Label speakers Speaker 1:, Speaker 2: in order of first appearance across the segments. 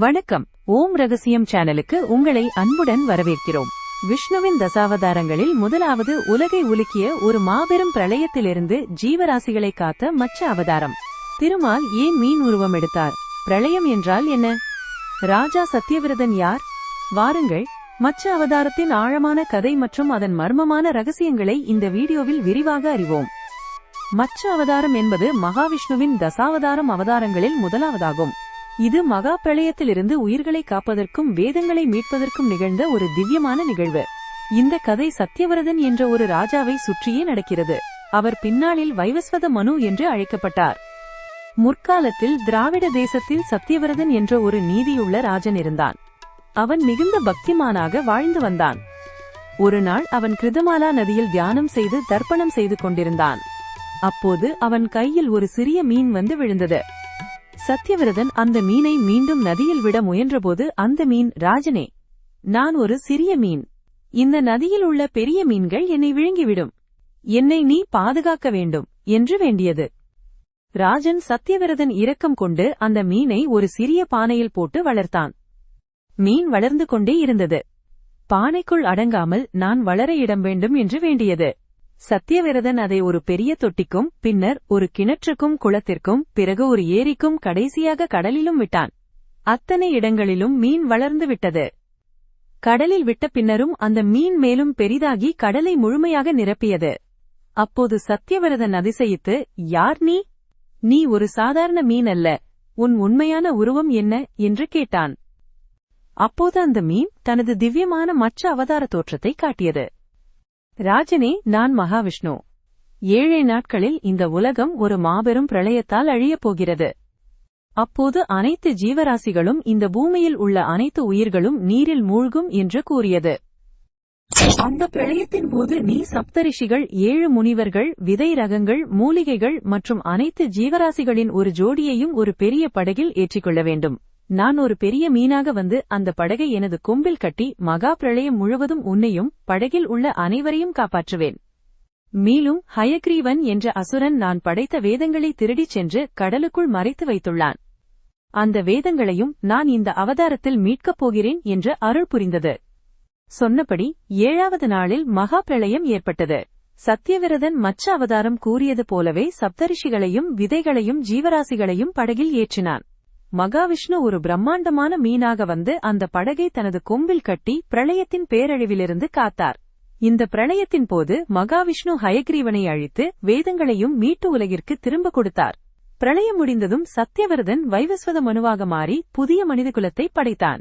Speaker 1: வணக்கம். ஓம் ரகசியம் சேனலுக்கு உங்களை அன்புடன் வரவேற்கிறோம். விஷ்ணுவின் தசாவதாரங்களில் முதலாவது உலகை உலுக்கிய ஒரு மாபெரும் பிரளயத்திலிருந்து ஜீவராசிகளை காத்த மச்ச அவதாரம். திருமால் ஏன் மீன் உருவம் எடுத்தார்? பிரளயம் என்றால் என்ன? ராஜா சத்தியவிரதன் யார்? வாருங்கள். மச்ச அவதாரத்தின் ஆழமான கதை மற்றும் அதன் மர்மமான ரகசியங்களை இந்த வீடியோவில் விரிவாக அறிவோம். மச்ச அவதாரம் என்பது மகாவிஷ்ணுவின் தசாவதாரம் அவதாரங்களில் முதலாவதாகும். இது மகா பிரளயத்திலிருந்து உயிர்களை காப்பதற்கும் வேதங்களை மீட்பதற்கும் நிகழ்ந்த ஒரு திவ்யமான நிகழ்வு. இந்த கதை சத்தியவரதன் என்ற ஒரு ராஜாவை சுற்றியே நடக்கிறது. அவர் பின்னாளில் வைவஸ்வத மனு என்று அழைக்கப்பட்டார். முற்காலத்தில் திராவிட தேசத்தில் சத்தியவரதன் என்ற ஒரு நீதியுள்ள ராஜன் இருந்தான். அவன் மிகுந்த பக்திமானாக வாழ்ந்து வந்தான். ஒரு நாள் அவன் கிருதமாலா நதியில் தியானம் செய்து தர்ப்பணம் செய்து கொண்டிருந்தான். அப்போது அவன் கையில் ஒரு சிறிய மீன் வந்து விழுந்தது. சத்தியவிரதன் அந்த மீனை மீண்டும் நதியில் விட முயன்றபோது அந்த மீன் ராஜனே நான் ஒரு சிறிய மீன். இந்த நதியில் உள்ள பெரிய மீன்கள் என்னை விழுங்கிவிடும். என்னை நீ பாதுகாக்க வேண்டும் என்று வேண்டியது. ராஜன் சத்தியவிரதன் இரக்கம் கொண்டு அந்த மீனை ஒரு சிறிய பானையில் போட்டு வளர்த்தான். மீன் வளர்ந்து கொண்டே இருந்தது. பானைக்குள் அடங்காமல் நான் வளர இடம் வேண்டும் என்று வேண்டியது. சத்தியவிரதன் அதை ஒரு பெரிய தொட்டிக்கும் பின்னர் ஒரு கிணற்றுக்கும் குளத்திற்கும் பிறகு ஒரு ஏரிக்கும் கடைசியாக கடலிலும் விட்டான். அத்தனை இடங்களிலும் மீன் வளர்ந்து விட்டது. கடலில் விட்ட பின்னரும் அந்த மீன் மேலும் பெரிதாகி கடலை முழுமையாக நிரப்பியது. அப்போது சத்தியவிரதன் அதிசயித்து யார் நீ? நீ ஒரு சாதாரண மீன் அல்ல. உன் உண்மையான உருவம் என்ன? என்று கேட்டான். அப்போது அந்த மீன் தனது திவ்யமான மற்ற அவதார தோற்றத்தை காட்டியது. ராஜனே நான் மகாவிஷ்ணு. ஏழை நாட்களில் இந்த உலகம் ஒரு மாபெரும் பிரளயத்தால் அழியப் போகிறது. அப்போது அனைத்து ஜீவராசிகளும் இந்த பூமியில் உள்ள அனைத்து உயிர்களும் நீரில் மூழ்கும் என்று கூறியது. அந்த பிரளயத்தின் போது நீ சப்தரிஷிகள் ஏழு முனிவர்கள் விதை ரகங்கள் மூலிகைகள் மற்றும் அனைத்து ஜீவராசிகளின் ஒரு ஜோடியையும் ஒரு பெரிய படகில் ஏற்றிக்கொள்ள வேண்டும். நான் ஒரு பெரிய மீனாக வந்து அந்த படகை எனது கொம்பில் கட்டி மகா பிரளயம் முழுவதும் உன்னையும் படகில் உள்ள அனைவரையும் காப்பாற்றுவேன். மேலும் ஹயக்ரீவன் என்ற அசுரன் நான் படைத்த வேதங்களை திருடிச் சென்று கடலுக்குள் மறைத்து வைத்துள்ளான். அந்த வேதங்களையும் நான் இந்த அவதாரத்தில் மீட்கப் போகிறேன் என்று அருள் புரிந்தது. சொன்னபடி ஏழாவது நாளில் மகா பிரளயம் ஏற்பட்டது. சத்தியவிரதன் மச்ச அவதாரம் கூறியது போலவே சப்தரிஷிகளையும் விதைகளையும் ஜீவராசிகளையும் படகில் ஏற்றினான். மகாவிஷ்ணு ஒரு பிரம்மாண்டமான மீனாக வந்து அந்த படகை தனது கொம்பில் கட்டி பிரளயத்தின் பேரழிவிலிருந்து காத்தார். இந்த பிரளயத்தின் போது மகாவிஷ்ணு ஹயக்ரீவனை அழித்து வேதங்களையும் மீட்டு உலகிற்கு திரும்ப கொடுத்தார். பிரளயம் முடிந்ததும் சத்தியவரதன் வைவஸ்வத மனுவாக மாறி புதிய மனிதகுலத்தை படைத்தான்.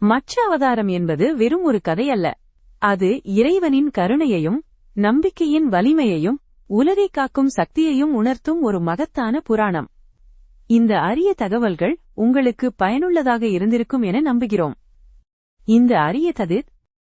Speaker 1: மச்ச அவதாரம் என்பது வெறும் ஒரு கதையல்ல. அது இறைவனின் கருணையையும் நம்பிக்கையின் வலிமையையும் உலகை காக்கும் சக்தியையும் உணர்த்தும் ஒரு மகத்தான புராணம். இந்த அரிய தகவல்கள் உங்களுக்கு பயனுள்ளதாக இருந்திருக்கும் என நம்புகிறோம். இந்த அரிய ததித்